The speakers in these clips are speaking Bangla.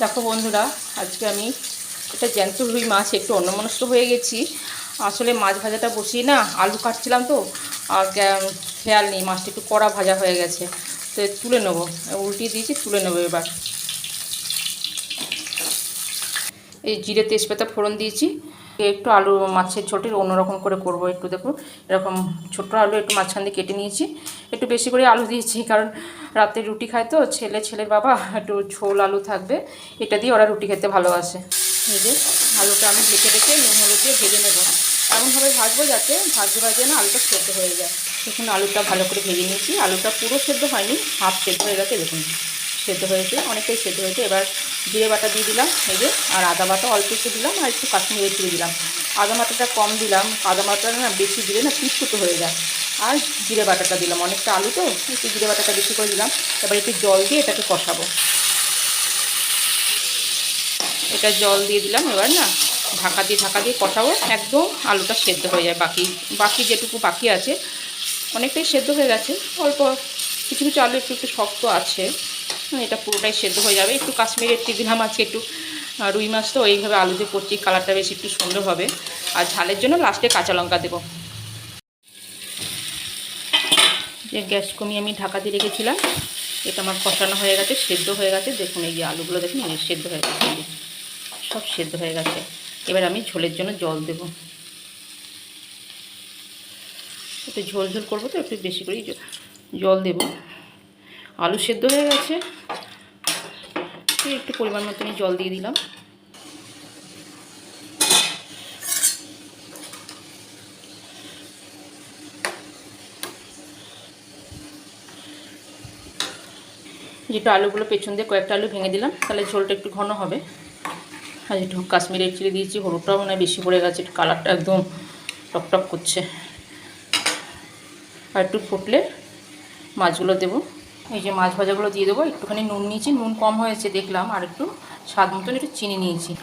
দেখো বন্ধুরা, আজকে আমি এটা জ্যান্ত রুই মাছ, একটু অন্যমনস্ক হয়ে গেছি। আসলে মাছ ভাজাটা বসিয়ে না আলু কাটছিলাম তো, আর খেয়াল নেই, মাছটা একটু কড়া ভাজা হয়ে গেছে। তো তুলে নেব উল্টিয়ে দিয়েছি, তুলে নেব এবার। এই জিরে তেজপাতা ফোড়ন দিয়েছি, একটু আলু মাছের ছোটের অন্যরকম করে করব একটু, দেখো। এরকম ছোটো আলু একটু মাঝখান দিয়ে কেটে নিয়েছি, একটু বেশি করে আলু দিয়েছি, কারণ রাতে রুটি খায় তো, ছেলে, ছেলের বাবা, একটু ঝোল আলু থাকবে, এটা দিয়ে ওরা রুটি খেতে ভালোবাসে। এই আলুটা আমি ঢেকে রেখে নুন, হলুদ দিয়ে ভেজে নেব। এমনভাবে ভাজবো যাতে ভাজতে ভাজতে না আলুটা সেদ্ধ হয়ে যায়। দেখুন, আলুটা ভালো করে ভেজে নিয়েছি। আলুটা পুরো সেদ্ধ হয়নি হাফ সেদ্ধ হয়ে গেছে, দেখুন। সেদ্ধ হয়েছে, অনেকটাই সেদ্ধ হয়েছে। এবার জিরে বাটা দিয়ে দিলাম যে, আর আদা বাটা অল্প একটু দিলাম, আর একটু কাশ্মীরি চিড়ে দিলাম। আদা বাটাটা কম দিলাম, আদা বাটাটা না বেশি দিলে না পিছুটো হয়ে যায়। আর জিরে বাটাটা দিলাম। অনেকটা আলু তো, একটু জিরে বাটাটা বেশি করে দিলাম। এবার একটু জল দিয়ে এটাকে কষাবো। এটা জল দিয়ে দিলাম এবার না, ঢাকা দিয়ে ঢাকা দিয়ে কষাবো। একদম আলুটা সেদ্ধ হয়ে যায় বাকি বাকি যেটুকু বাকি আছে, অনেকটাই সেদ্ধ হয়ে গেছে। অল্প কিছু কিছু আলু একটু একটু শক্ত আছে। এটা পুরোটাই সেদ্ধ হয়ে যাবে। একটু কাশ্মীরের দিলাম আছে একটু রুই মাছ তো এইভাবে আলু দিয়ে করছি, কালারটা বেশি একটু সুন্দর হবে। আর ঝালের জন্য লাস্টে কাঁচা লঙ্কা দেবো যে গ্যাস কমিয়ে আমি ঢাকা দিয়ে রেখেছিলাম, এটা আমার কষানো হয়ে গেছে, সেদ্ধ হয়ে গেছে। দেখুন, এই যে আলুগুলো দেখুন সেদ্ধ হয়ে গেছে সব সেদ্ধ হয়ে গেছে। এবার আমি ঝোলের জন্য জল দেব। একটু ঝোল ঝোল করব তো, একটু বেশি করেই জল দেব। আলু সেদ্ধ হয়ে গেছে। একটু পরিমাণ মতো আমি জল দিয়ে দিলাম। যেটা আলুগুলো পেছন দিয়ে কয়েকটা আলু ভেঙে দিলাম, তাহলে ঝোলটা একটু ঘন হবে। আর একটু কাশ্মীরের চিড়ে দিয়েছি, হলুদটাও মনে বেশি পড়ে গেছে, একটু কালারটা একদম টকটক করছে। আর একটু ফুটলে মাছগুলো দেবো। এই যে মাছ ভাজাগুলো দিয়ে দেবো, একটুখানি নুন নিয়েছি, নুন কম হয়েছে দেখলাম, আর একটু স্বাদ মতন একটু চিনি নিয়েছি।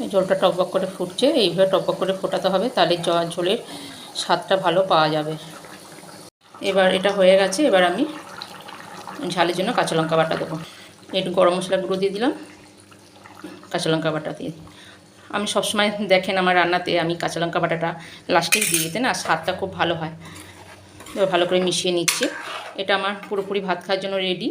এই জলটা টকবক করে ফুটছে, এইভাবে টকবক করে ফোটাতে হবে, তাহলে জ- ঝোলের স্বাদটা ভালো পাওয়া যাবে। এবার এটা হয়ে গেছে, এবার আমি ঝালের জন্য কাঁচা লঙ্কা বাটা দেবো। একটু গরম মশলা গুঁড়ো দিয়ে দিলাম, কাঁচা লঙ্কা বাটা দিয়ে। আমি সবসময় দেখেন আমার রান্নাতে আমি কাঁচা লঙ্কা বাটাটা লাস্টেই দিয়ে দিতে না, স্বাদটা খুব ভালো হয়। এবার ভালো করে মিশিয়ে নিচ্ছে। এটা আমার পুরোপুরি ভাত খাওয়ার জন্য রেডি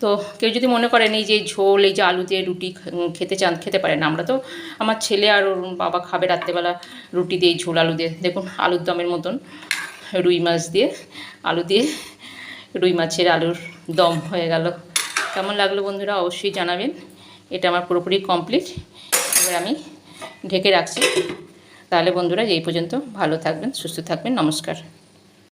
তো কেউ যদি মনে করেন এই যে ঝোল, এই যে আলু দিয়ে রুটি খেতে চান, খেতে পারেন। আমরা তো, আমার ছেলে আর ওর বাবা খাবে রাত্রেবেলা রুটি দিয়ে, ঝোল আলু দিয়ে। দেখুন, আলুর দমের মতন রুই মাছ দিয়ে, আলু দিয়ে রুই মাছের আলুর দম হয়ে গেল। কেমন লাগল বন্ধুরা অবশ্যই জানাবেন। এটা আমার পুরোপুরি কমপ্লিট এবার আমি ঢেকে রাখছি। তাহলে বন্ধুরা এই পর্যন্ত ভালো থাকবেন, সুস্থ থাকবেন। নমস্কার।